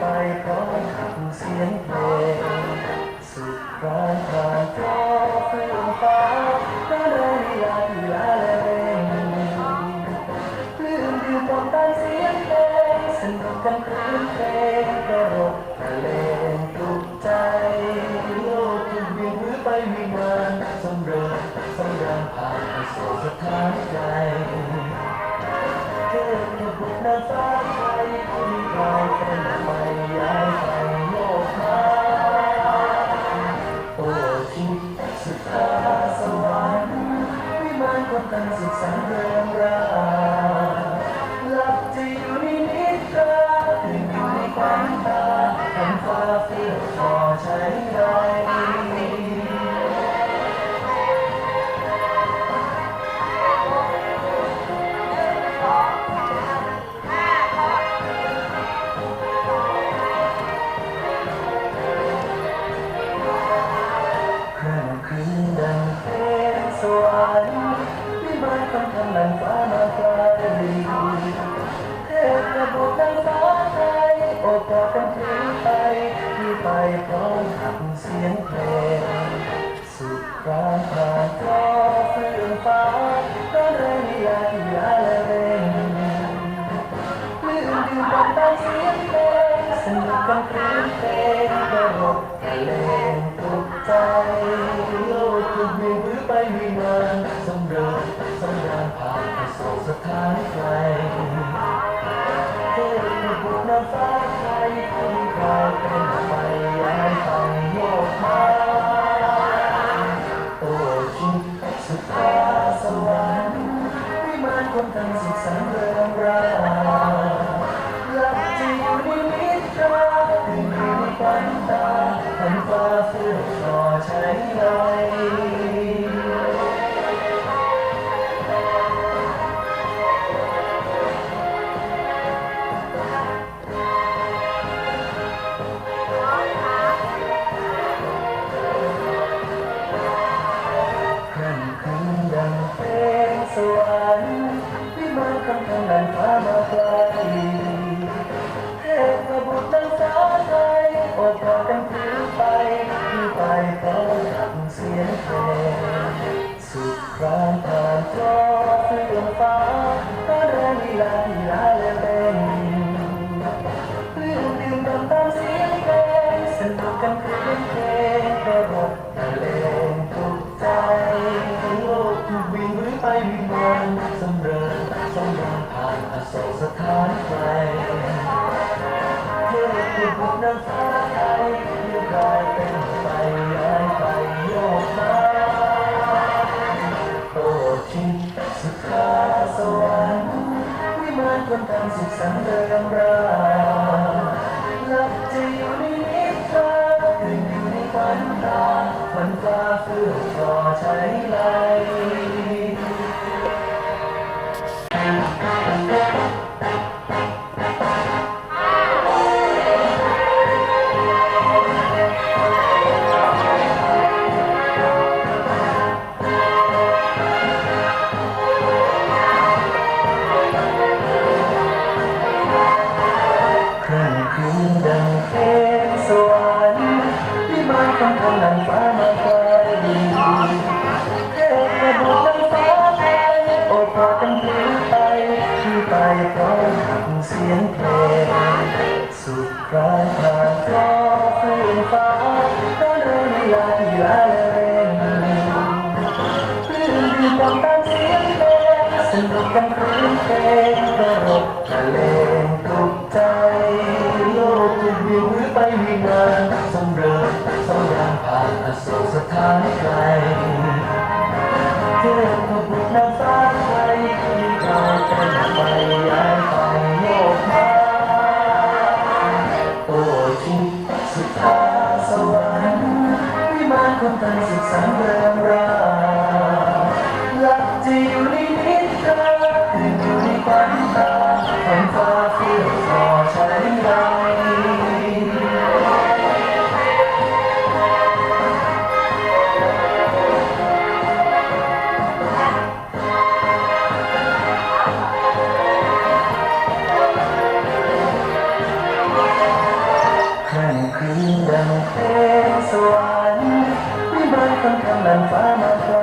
ไปพร้อมกับเสียงเพลงสุดร้อนผ่านจอฟื้นฟ้าก็ได้เวลาที่ลาและเร่งคลื่นดื่มบนใต้เสียงเพลงสนุกกันคลื่นเพลงกระรบกระเลงปลุกใจโลกถูกเบี่ยงหรือไปวิมานสำเริงสำราญผ่านไปสู่สถานใจเกิดกับบุตรนางฟ้าไทยที่กลา ส ฝันตาเห็นฟ้าเฟื่องรอใช้ไล ฉันคลื่นเพลงกระรบกระเลทุกใจโลกถูกวิ่งหรือไปวิมานสำเริงสำราญผ่านอโศกสถานไกลเทพบุตรนางฟ้าไทยที่กลายเป็นไปย้ายไปโยกมาโอ้จิตสุดท้าสวรรค์วิมานคนทำสุขสันต์เริงรา เพื่องรอใจไหล ก็เดินเวลาที่ลาและเร่งคลื่นดื่มดำตามเสียงเพลงสนุกกันคลื่นเพลงกระรบกระเลงปลุกใจโลกถูกเบี่ยงหรือไปวิมานสำเริงสำราญผ่านอโศกสถานไกลเทพบุตรนางฟ้าไทยที่กลายเป็นไปย้ายไป คืนดังเพสวรรค์วิมานคนทำนันฟ้ามาไกล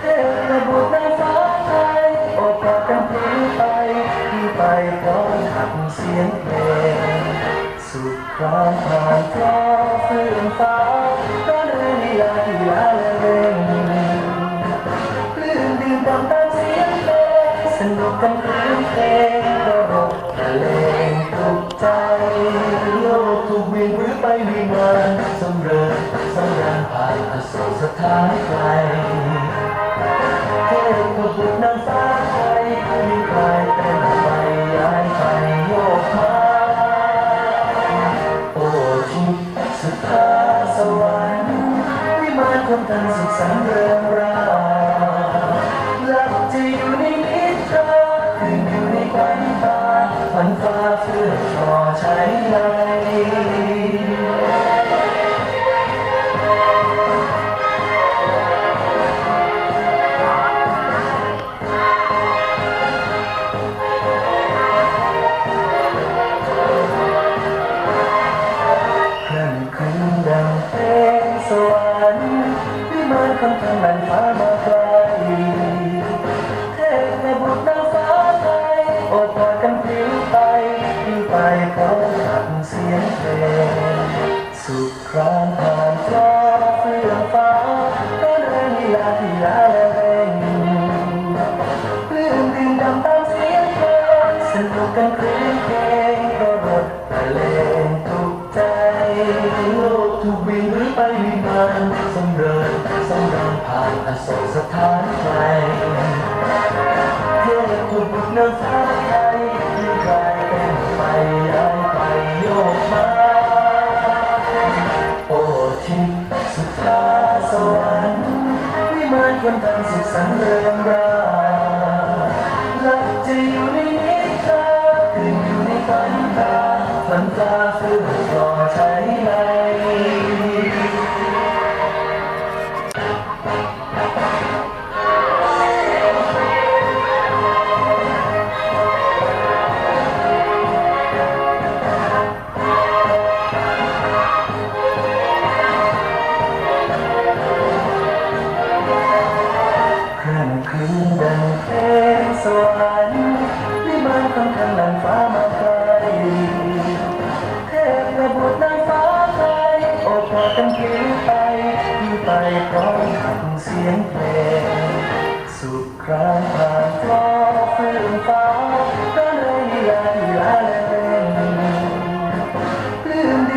เทพระบุตรในฟ้าไทยโอบกอดกันพลิ้วไปที่ไปพร้อมขับเสียงเพลงสุขครามผ่านคลอฟื้นฟ้าต้อนเรื่องลีลาที่ลาและเร่งคลื่นดื่มดำตามเสียงเพลงสนุกกันคลื่นเพลงก็รบกระเลง ใจโลกถูกเวียนหรือไปวิมาสำเริจสำราญผ่านอโศกสถานไกลเทพบุตรนาง เพลงสุขครามผ่านคลอเฟื่องฟ้าก็เรื่องลีลาที่ลาและเร่งปลื้มดื่มดำตามเสียงเพลงสนุกกันคลื่นเพลงก็รดบรรเลงทุกใจโลกถูกบินหรือไปวิมานสำเริญสำราญผ่านอโศกสถานไกลเทพบุตรนางฟ้า สุ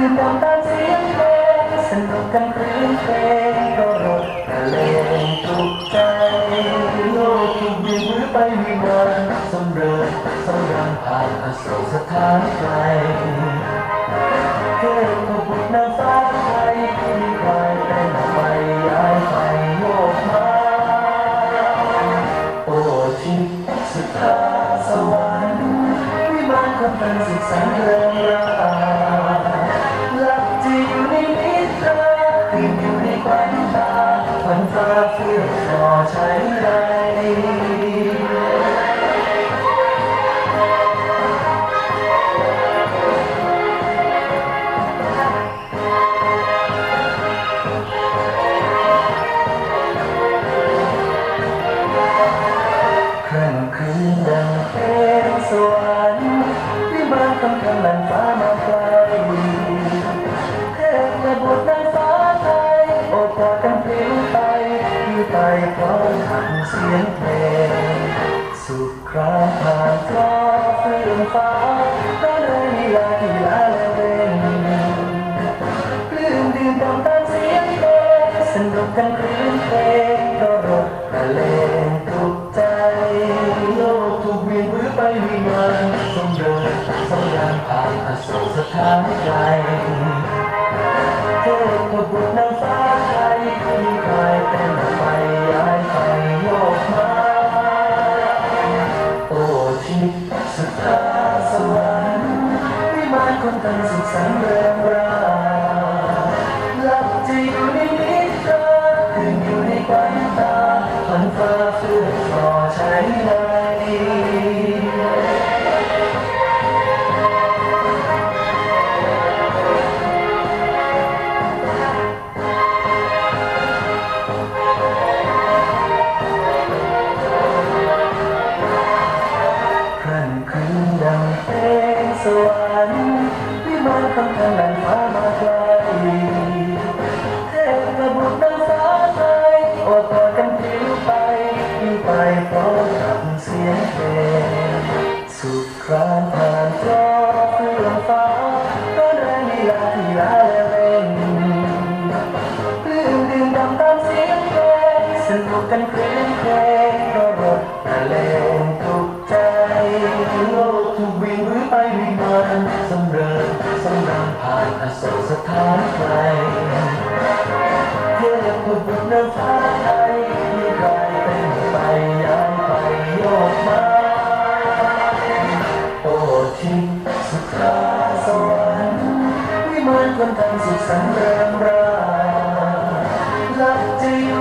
ลื้มตาเสียงเพลงสนุกกันคลื่นเพลงก็รดกระเลงทุกใจโลกถูกบีบมือไปวิมานสำเริญสำราญผ่านอโศกสถานไกลเทพบุตรนางฟ้าไทยมีกายเต้นไปย้ายไปโยกมาโอ้ทิพย์สุดท้าสวรรค์วิมานคนเป็นสุขสันต์เรืองราง สียงเพลงสุขครามผ่านคลอฟื้นฟ้าก็เลยลีลาที่ลาและเร่งปลื้มดื่มดำตามเสียงเพลงสนุกกันคลื่นเพลงก็รดกระเลงทุกใจ โลกถูกเวียนหรือไปวิมานสมเริญสำราญผ่านอโศกสถานไกล ค ลพื่นปลื้ดื่มตามเสียงเพลงสนุกกันเพลินเพลง คนไทยสุขสันต์เริ่ารักจริง